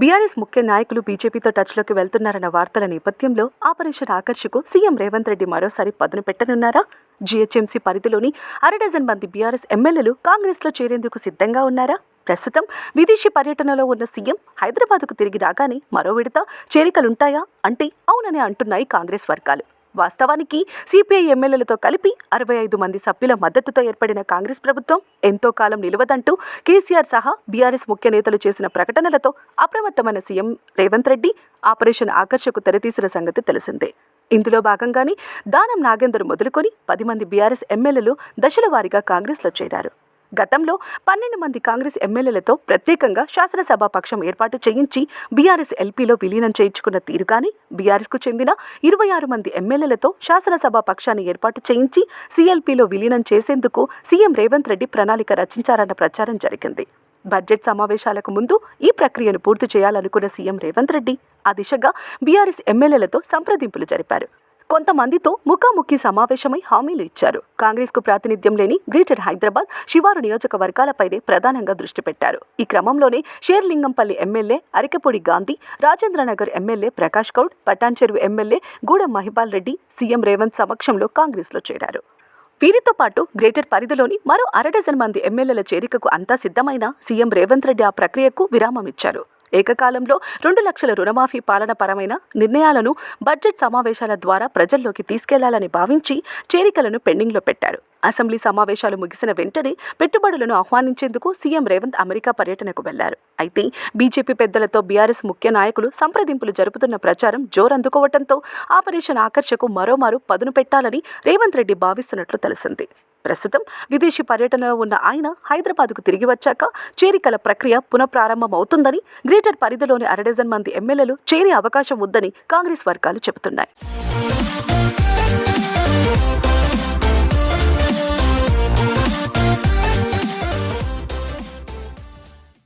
BRS ముఖ్య నాయకులు బీజేపీతో టచ్లోకి వెళ్తున్నారన్న వార్తల నేపథ్యంలో ఆపరేషన్ ఆకర్షకు సీఎం రేవంత్ రెడ్డి మరోసారి పదును పెట్టనున్నారా? జీహెచ్ఎంసీ పరిధిలోని అరడజన్ మంది బీఆర్ఎస్ ఎమ్మెల్యేలు కాంగ్రెస్లో చేరేందుకు సిద్ధంగా ఉన్నారా? ప్రస్తుతం విదేశీ పర్యటనలో ఉన్న సీఎం హైదరాబాద్కు తిరిగి రాగానే మరో విడత చేరికలుంటాయా? అంటే అవునని అంటున్నాయి కాంగ్రెస్ వర్గాలు. వాస్తవానికి సిపిఐ ఎమ్మెల్యేలతో కలిపి అరవై ఐదు మంది సభ్యుల మద్దతుతో ఏర్పడిన కాంగ్రెస్ ప్రభుత్వం ఎంతో కాలం నిలవదంటూ కేసీఆర్ సహా బీఆర్ఎస్ ముఖ్య నేతలు చేసిన ప్రకటనలతో అప్రమత్తమైన సీఎం రేవంత్ రెడ్డి ఆపరేషన్ ఆకర్షకు తెరతీసిన సంగతి తెలిసిందే. ఇందులో భాగంగానే దానం నాగేందర్ మొదలుకొని పది మంది బీఆర్ఎస్ ఎమ్మెల్యేలు దశల వారీగా కాంగ్రెస్లో చేరారు. గతంలో పన్నెండు మంది కాంగ్రెస్ ఎమ్మెల్యేలతో ప్రత్యేకంగా శాసనసభాపక్షం ఏర్పాటు చేయించి బీఆర్ఎస్ ఎల్పీలో విలీనం చేయించుకున్న తీరు కానీ బీఆర్ఎస్కు చెందిన ఇరవై ఆరు మంది ఎమ్మెల్యేలతో శాసనసభా పక్షాన్ని ఏర్పాటు చేయించి సీఎల్పీలో విలీనం చేసేందుకు సీఎం రేవంత్ రెడ్డి ప్రణాళిక రచించారన్న ప్రచారం జరిగింది. బడ్జెట్ సమావేశాలకు ముందు ఈ ప్రక్రియను పూర్తి చేయాలనుకున్న సీఎం రేవంత్ రెడ్డి ఆ దిశగా బీఆర్ఎస్ ఎమ్మెల్యేలతో సంప్రదింపులు జరిపారు. కొంతమందితో ముఖాముఖి సమావేశమై హామీలు ఇచ్చారు. కాంగ్రెస్కు ప్రాతినిధ్యం లేని గ్రేటర్ హైదరాబాద్ శివారు నియోజకవర్గాలపైనే ప్రధానంగా దృష్టి పెట్టారు. ఈ క్రమంలోనే Serilingampally MLA Arikapudi Gandhi Rajendranagar MLA Prakash Goud Patancheru MLA Gudem Mahipal Reddy CM Revanth సమక్షంలో కాంగ్రెస్లో చేరారు. వీరితో పాటు గ్రేటర్ పరిధిలోని మరో అరడజన్ మంది ఎమ్మెల్యేల చేరికకు అంతా సిద్ధమైన సీఎం రేవంత్ రెడ్డి ఆ ప్రక్రియకు విరామం ఇచ్చారు. ఏకకాలంలో రెండు లక్షల రుణమాఫీ పాలన పరమైన నిర్ణయాలను బడ్జెట్ సమావేశాల ద్వారా ప్రజల్లోకి తీసుకెళ్ళాలని భావించి చేరికలను పెండింగ్లో పెట్టారు. అసెంబ్లీ సమావేశాలు ముగిసిన వెంటనే పెట్టుబడులను ఆహ్వానించేందుకు సీఎం రేవంత్ అమెరికా పర్యటనకు వెళ్ళారు. అయితే బీజేపీ పెద్దలతో బీఆర్ఎస్ ముఖ్య నాయకులు సంప్రదింపులు జరుపుతున్న ప్రచారం జోరందుకోవడంతో ఆపరేషన్ ఆకర్షకు మరోమారు పదును పెట్టాలని రేవంత్ రెడ్డి భావిస్తున్నట్లు తెలిసింది. ప్రస్తుతం విదేశీ పర్యటనలో ఉన్న ఆయన హైదరాబాద్కు తిరిగి వచ్చాక చేరికల ప్రక్రియ పునఃప్రారంభమవుతుందని గ్రేటర్ పరిధిలోని అరడజన్ మంది ఎమ్మెల్యేలు చేరే అవకాశం ఉందని కాంగ్రెస్ వర్గాలు చెబుతున్నాయి.